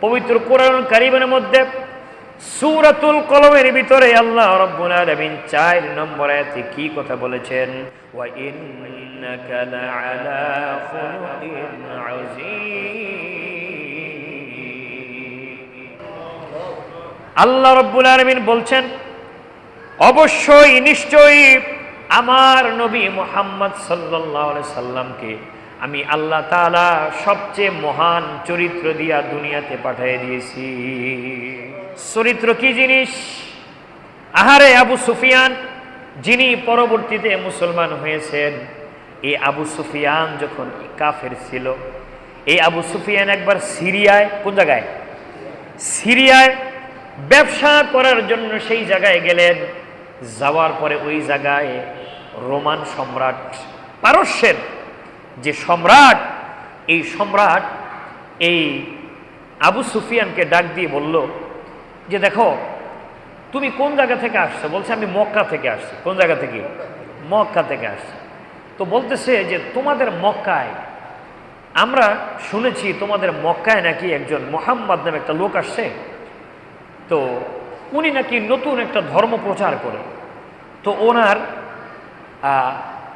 পবিত্র কোরআন কারিমের মধ্যে সূরাতুল কলমের ভিতরে আল্লাহ রাব্বুল আলামিন চার নম্বর আয়াতে কি কথা বলেছেন? ওয়া ইন্নাকা লাআলা খুলুকিন আল্লাহ রব্বুল আলমিন বলছেন, অবশ্যই, নিশ্চয়ই আমার নবী মোহাম্মদ সাল্লাহ সাল্লামকে আমি আল্লাহ তাআলা সবচেয়ে মহান চরিত্র দিয়া দুনিয়াতে পাঠিয়ে দিয়েছি। চরিত্র কি জিনিস? আহারে আবু সুফিয়ান, যিনি পরবর্তীতে মুসলমান হয়েছেন, এই আবু সুফিয়ান যখন কাফের ছিল, এই আবু সুফিয়ান একবার সিরিয়ায়, কোন জায়গায়? সিরিয়ায় ব্যবসা করার জন্য সেই জায়গায় গেলেন। যাওয়ার পরে ওই জায়গায় রোমান সম্রাট পারস্যের যে সম্রাট, এই সম্রাট, এই আবু সুফিয়ানকে ডাক দিয়ে বলল যে, দেখো, তুমি কোন জায়গা থেকে আসছো? বলছে, আমি মক্কা থেকে আসছি। কোন জায়গা থেকে? মক্কা থেকে আসছি। তো বলতেছে যে, তোমাদের মক্কায়, আমরা শুনেছি তোমাদের মক্কায় নাকি একজন মোহাম্মদ নামে একটা লোক আসছে। তো উনি নাকি নতুন একটা ধর্ম প্রচার করে। তো ওনার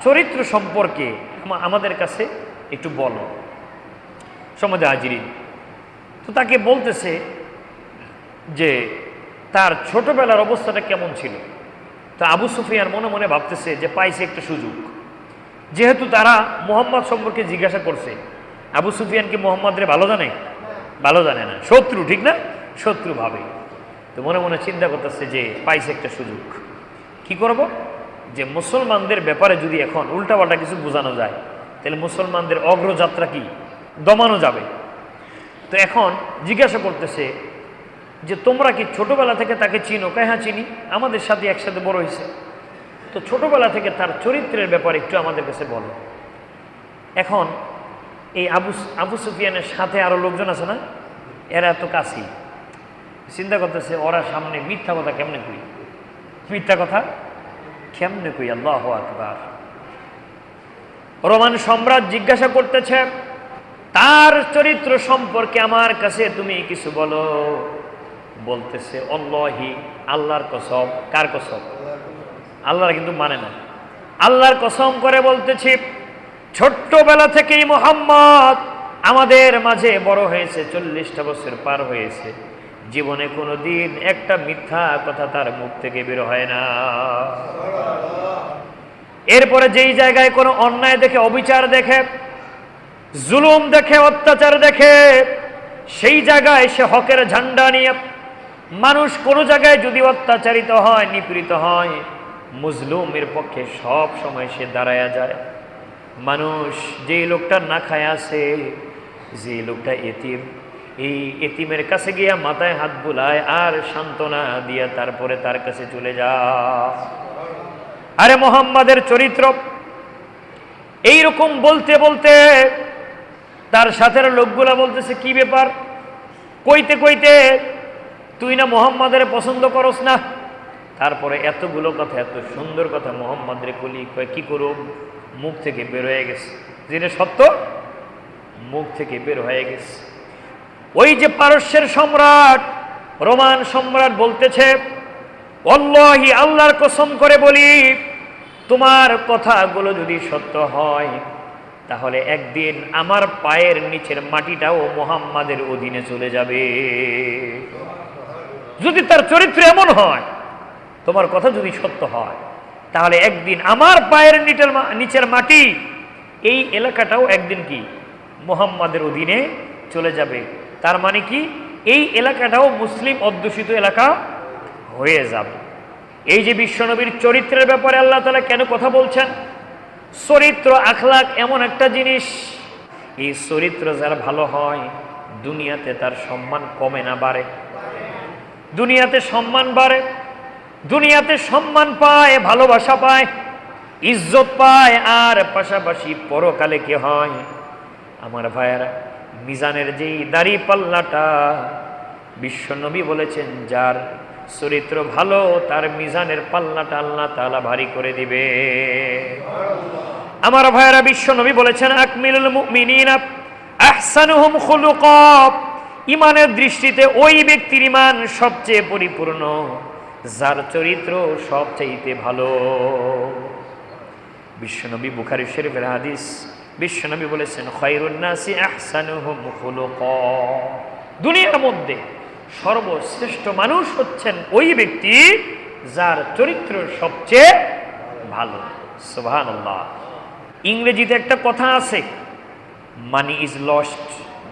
চরিত্র সম্পর্কে আমাদের কাছে একটু বলো। সমাজে হাজিরিন তো তাকে বলতেছে যে, তার ছোটবেলার অবস্থাটা কেমন ছিল? তা আবু সুফিয়ান মনে মনে ভাবতেছে যে পাইছে একটা সুযোগ। যেহেতু তারা মোহাম্মদ সম্পর্কে জিজ্ঞাসা করছে, আবু সুফিয়ান কি মোহাম্মদরে ভালো জানে? ভালো জানে না। শত্রু, ঠিক না? শত্রু ভাবে। তো মনে মনে চিন্তা করতেছে যে পাইছে একটা সুযোগ। কি করব? যে মুসলমানদের ব্যাপারে যদি এখন উল্টাপাল্টা কিছু বোঝানো যায়, তাহলে মুসলমানদের অগ্রযাত্রা কি? দমানো যাবে। তো এখন জিজ্ঞাসা করতেছে যে, তোমরা কি ছোটবেলা থেকে তাকে চিনো? কে হ্যাঁ চিনি। আমাদের সাথে একসাথে বড় হয়েছে। তো ছোটবেলা থেকে তার চরিত্রের ব্যাপারে একটু আমাদের কাছে বলো। এখন এই আবু আবু সুফিয়ানের সাথে আরও লোকজন আছে না? এরা এত কাছেই চিন্তা করতেছে, ওরা সামনে মিথ্যা কথা কেমনে কই মিথ্যা কথা? কেমনে কই আল্লাহ আকবার। রোমান সম্রাট জিজ্ঞাসা করতেছে, তার চরিত্র সম্পর্কে আমার কাছে তুমি কিছু বলো। বলতেছে, অল্লাহি, আল্লাহর কসম। কার কসম? আল্লাহর কিন্তু মানে না। আল্লাহর কসম করে বলতেছি, ছোট্টবেলা থেকেই মোহাম্মদ আমাদের মাঝে বড় হয়েছে, চল্লিশটা বছর পার হয়েছে। জীবনে কোনো দিন একটা মিথ্যা কথা তার মুখ থেকে বের হয় না। এরপরে যেই জায়গায় কোনো অন্যায় দেখে, অবিচার দেখে, জুলুম দেখে, অত্যাচার দেখে, সেই জায়গায় সে হকের ঝান্ডা নিয়ে মানুষ কোনো জায়গায় যদি অত্যাচারিত হয়, নিপীড়িত হয়, মুজলুমের পক্ষে সব সময় সে দাঁড়ায়া যায়। মানুষ যেই লোকটা না খায় আছে যে লোকটা এতিম এই এতিমের কাছে গিয়া মাথায় হাত বুলায়, আর সান্ত্বনা দিয়া তারপরে তার কাছে চলে যা। আরে মোহাম্মদের চরিত্র, এইরকম বলতে বলতে তার সাথের লোকগুলা বলতেছে, কি ব্যাপার? কইতে কইতে তুই না মোহাম্মদের পছন্দ করস না? তারপরে এতগুলো কথা, এত সুন্দর কথা মোহাম্মদের কলি কি করুম মুখ থেকে বের হয়ে গেছে। যেটা সত্য, মুখ থেকে বের হয়ে গেছে। ওই যে পারস্যের সম্রাট, রোমান সম্রাট বলতেছে অল্লাহি আল্লাহর কসম করে বলি, তোমার কথাগুলো যদি সত্য হয়, তাহলে একদিন আমার পায়ের নিচের মাটিটাও মোহাম্মদের অধীনে চলে যাবে। যদি তার চরিত্র এমন হয়, তোমার কথা যদি সত্য হয়, তাহলে একদিন আমার পায়ের নিচের মাটি, এই এলাকাটাও একদিন কি মোহাম্মদের অধীনে চলে যাবে। তার মানে কি? এই এলাকাটাও মুসলিম অধ্যুষিত এলাকা হয়ে যাবে। এই যে বিশ্বনবীর চরিত্রের ব্যাপারে আল্লাহ তালা কেন কথা বলছেন? চরিত্র, আখলাক এমন একটা জিনিস। এই চরিত্র যার ভালো হয়, দুনিয়াতে তার সম্মান কমে না, বাড়ে। দুনিয়াতে সম্মান বাড়ে। দুনিয়াতে সম্মান পায়, ভালোবাসা পায়, ইজ্জত পায়, আর পাশাপাশি পরকালে কি হয়? আমার ভাইয়েরা মিজানের যেই দাড়ি পাল্লাটা বিশ্বনবী বলেছেন, যার চরিত্র ভালো, তার মিজানের পাল্লাটা আল্লাহ তালা ভারী করে দিবে। আমার ভাইয়েরা বিশ্বনবী বলেছেন, আকমিলুল আহসানুহুম খুলুকা। ইমানের দৃষ্টিতে ওই ব্যক্তির ইমান সবচেয়ে পরিপূর্ণ, যার চরিত্র সবচাইতে ভালো। বিশ্বনবী বুখারি শরীফের হাদিস বিশ্বনবী বলেছেন খৈরুন্নাসি দুনিয়ার মধ্যে সর্বশ্রেষ্ঠ মানুষ হচ্ছেন ওই ব্যক্তি যার চরিত্র সবচেয়ে ভালো। ইংরেজিতে একটা কথা আছে, money is lost,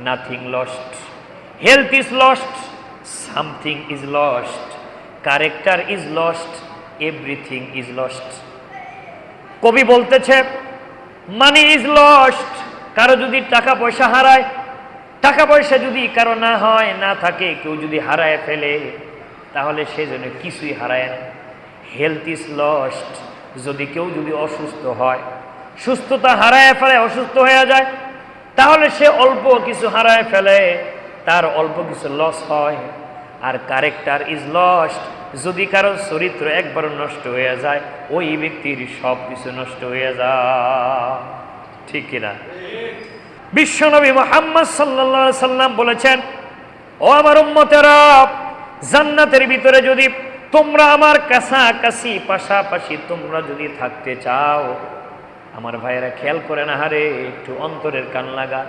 nothing lost. Health is lost, something is lost. Character is lost, everything is lost. কবি বলতেছে মানি ইজ লস্ট কারও যদি টাকা পয়সা হারায়, টাকা পয়সা যদি কারও না হয়, না থাকে, কেউ যদি হারায় ফেলে, তাহলে সে জন্য কিছুই হারায় না। হেলথ ইজ লস্ট যদি কেউ যদি অসুস্থ হয়, সুস্থতা হারায় ফেলে, অসুস্থ হয়ে যায়, তাহলে সে অল্প কিছু হারায় ফেলে, তার অল্প কিছু লস হয়। আর ক্যারেক্টার ইজ লস্ট যদি কারও চরিত্র একবার নষ্ট হয়ে যায়, ওই ব্যক্তির সব কিছু নষ্ট হয়ে যায়। ঠিক কিনা বিশ্বনবী মোহাম্মদ সাল্লা সাল্লাম বলেছেন, ও আমার উম্মতেরা, জান্নাতের ভিতরে যদি তোমরা আমার কাছাকাছি, পাশাপাশি তোমরা যদি থাকতে চাও, আমার ভাইয়েরা খেয়াল করে না হারে, একটু অন্তরের কান লাগা।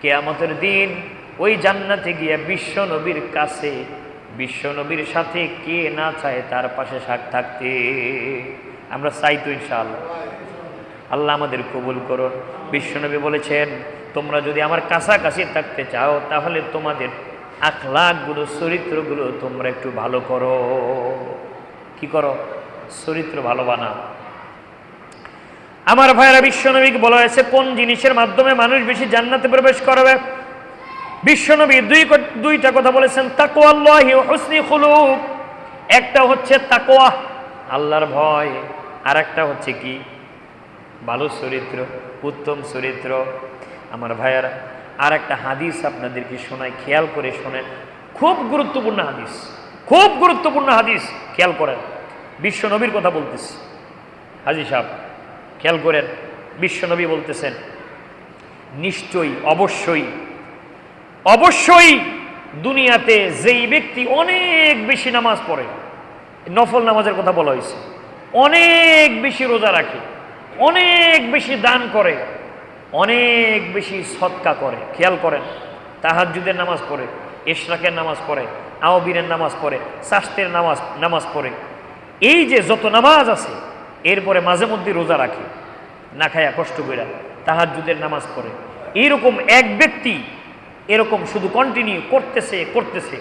কেয়ামতের দিন ওই জান্নাতে গিয়ে বিশ্ব নবীর কাছে, বিশ্ব নবীর সাথে কে না চায় তার পাশে শাক থাকতে। আমরা চাই তো ইনশাআল্লাহ। আল্লাহ আমাদের কবুল করুন। বিশ্বনবী বলেছেন, তোমরা যদি আমার কাছাকাছি থাকতে চাও, তাহলে তোমাদের আখলাকগুলো, চরিত্রগুলো তোমরা একটু ভালো করো। কি করো? চরিত্র ভালো বানা আমার ভাইয়েরা বিশ্বনবীকে বলা হয়েছে কোন জিনিসের মাধ্যমে মানুষ বেশি জান্নাতে প্রবেশ করবে? বিশ্বনবী দুই দুইটা কথা বলেছেন, তাকওয়াল্লাহি ওয়া হুসনি খুলুক। একটা হচ্ছে তাকওয়া, আল্লাহর ভয়। আর একটা হচ্ছে কি? ভালো চরিত্র, উত্তম চরিত্র। আমার ভাইয়ারা আর একটা হাদিস আপনাদেরকে শোনায় খেয়াল করে শোনেন। খুব গুরুত্বপূর্ণ হাদিস, খুব গুরুত্বপূর্ণ হাদিস, খেয়াল করেন। বিশ্ব নবীর কথা বলতেছি। হাজি সাহেব, খেয়াল করেন, বিশ্বনবী বলতেছেন, নিশ্চয়ই, অবশ্যই অবশ্যই দুনিয়াতে যেই ব্যক্তি অনেক বেশি নামাজ পড়ে, নফল নামাজের কথা বলা হয়েছে, অনেক বেশি রোজা রাখে, অনেক বেশি দান করে, অনেক বেশি সৎকা করে। খেয়াল করেন তাহাজুদের নামাজ পড়ে ইশরাকের নামাজ পড়ে আওবিরের নামাজ পড়ে শাস্তের নামাজ নামাজ পড়ে। এই যে যত নামাজ আছে, এরপরে মাঝে মধ্যে রোজা রাখে, না খায়া কষ্ট করে তাহাজুদের নামাজ পড়ে। এইরকম এক ব্যক্তি এরকম শুধু কন্টিনিউ করতেছে করতেছে।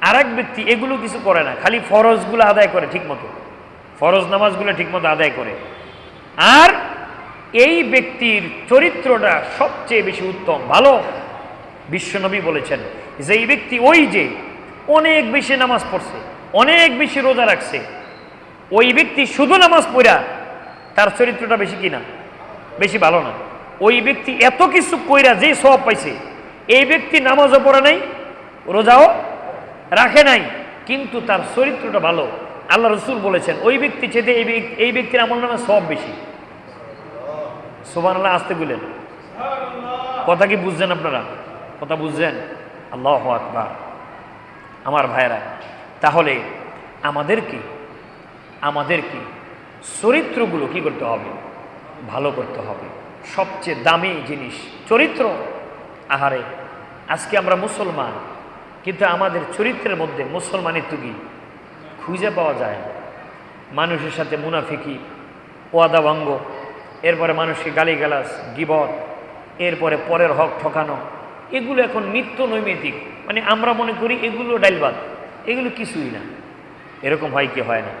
আর এক ব্যক্তি এগুলো কিছু করে না, খালি ফরজগুলো আদায় করে ঠিকমতো। ফরজ নামাজগুলো ঠিকমতো আদায় করে। আর এই ব্যক্তির চরিত্রটা সবচেয়ে বেশি উত্তম, ভালো। বিশ্বনবী বলেছেন যে, এই ব্যক্তি ওই যে অনেক বেশি নামাজ পড়ছে, অনেক বেশি রোজা রাখছে, ওই ব্যক্তি শুধু নামাজ পড়া, তার চরিত্রটা বেশি কিনা? বেশি ভালো না। ওই ব্যক্তি এত কিছু কইরা যে সব পাইছে এই ব্যক্তি নামাজও পড়ে নাই, রোজাও রাখে নাই, কিন্তু তার চরিত্রটা ভালো। আল্লাহ রসুল বলেছেন, ওই ব্যক্তি চেতে এই ব্যক- এই ব্যক্তির আমল নামে সব বেশি। সোবান আল্লাহ আসতে বলেন। কথা কি বুঝছেন আপনারা? কথা বুঝছেন? আল্লাহ আকবার। আমার ভাইরা তাহলে আমাদেরকে আমাদেরকে চরিত্রগুলো কি করতে হবে? ভালো করতে হবে। সবচেয়ে দামি জিনিস চরিত্র। আহারে আজকে আমরা মুসলমান, কিন্তু আমাদের চরিত্রের মধ্যে মুসলমানের তুগি খুঁজে পাওয়া যায়। মানুষের সাথে মুনাফিকি ওয়াদা ভঙ্গ এরপরে মানুষকে গালিগালাজ গিবত এরপরে পরের হক ঠকানো, এগুলো এখন নিত্য নৈমিতিক মানে আমরা মনে করি এগুলো ডাইলবাদ, এগুলো কিছুই না। এরকম হয় কি হয় না?